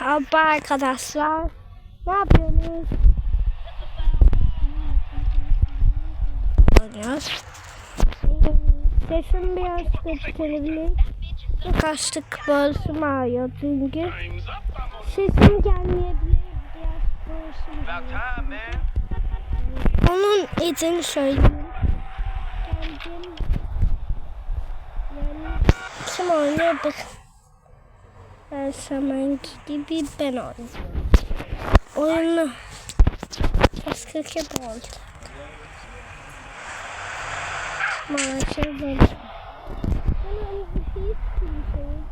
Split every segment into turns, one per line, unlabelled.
Merhaba arkadaşlar. Ne yapıyorsunuz? Oynuyoruz. Sesim biraz kötü gelebilir. Çok açlık boğazım ağrıyor çünkü. Sesim gelmeyebilir. Biraz
man.
Onun için söyleyeyim. Geldim. Yani kim oynuyor bak. Her zamanki gibi ben oynuyorum. Oyunu başka kim olacak? Maalesef ben. Ama hiç kimse yok.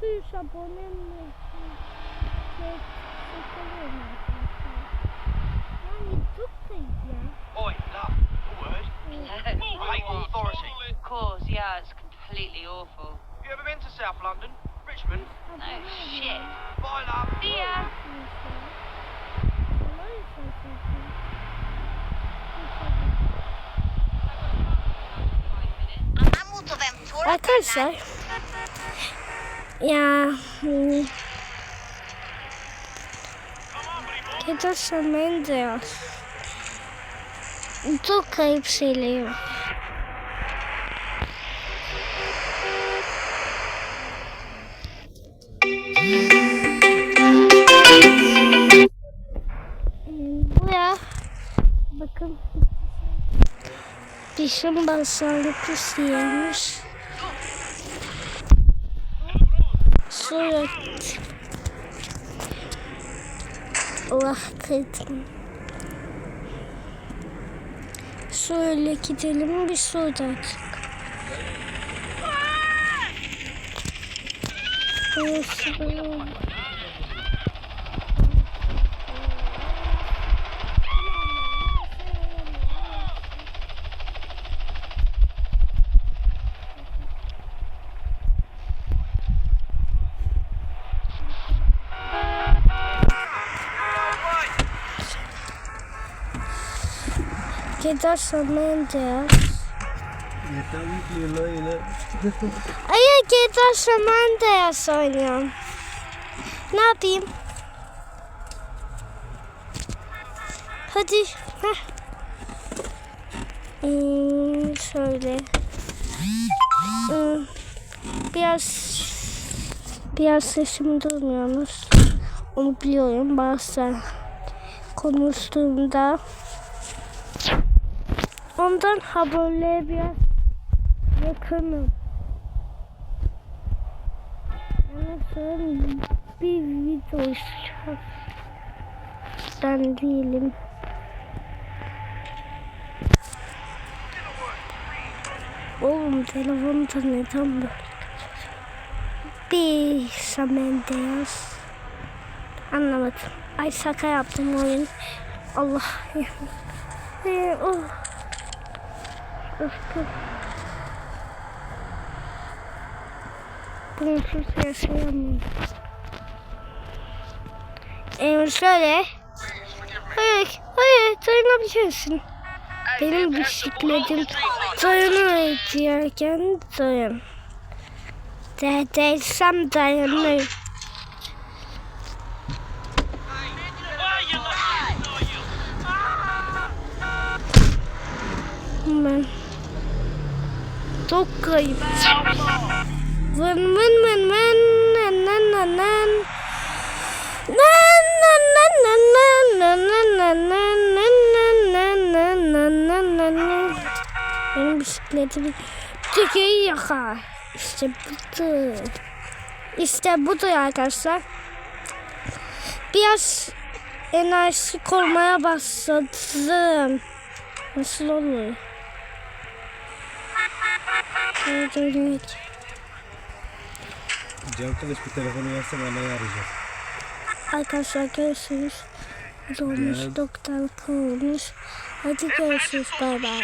Şu, şu abonem mi? Şey, bakalım arkadaşlar. Yani çok kayıp ya.
Oi, love. A word. Hate authority.
Of course, yeah, it's completely awful.
You ever been to South London? Richmond?
No shit.
Bye, love.
See ya.
Arkadaşlar ya Arkadaşlar ben de çok kayıp Bakın. Dişim basangı siyemiş. Surat. Allah kırdım. Söyle gidelim bir soda Burası ben de. Hayır de yaz oynuyorum. Ne yapayım? Hadi. Heh. Hmm, şöyle. Hmm, biraz biraz sesim duymuyorsunuz. Onu biliyorum. Bazen konuştuğumda Ondan haberlere biraz yakınım. Yani sonra bir video izleyeceğim. Ben değilim. Oğlum telefonda neden böyle? Bir samende yaz. Anlamadım. Ay şaka yaptım oyun. Allah. Ee, Öf puf. Bunsuz yaşayamıyorum. Ee, şöyle. Hayır, hayır, dayanabilirsin. Benim bisikletim dayanıyor diyerken dayan. De, değilsem dayanıyor. Çok kayıp. Vın vın vın vın nan nan nan nan. Nan nan nan nan nan nan nan nan nan nan nan nan nan nan nan. Benim bisikletimi tekeyi yakar. İşte budur. İşte budur arkadaşlar. Biraz enerji olmaya başladım. Nasıl olur? Evet.
Can Kılıç bir telefonu versen anayı arayacağız.
Arkadaşlar görüşürüz. Dolmuş doktor kurmuş. Hadi görüşürüz. Bay bay.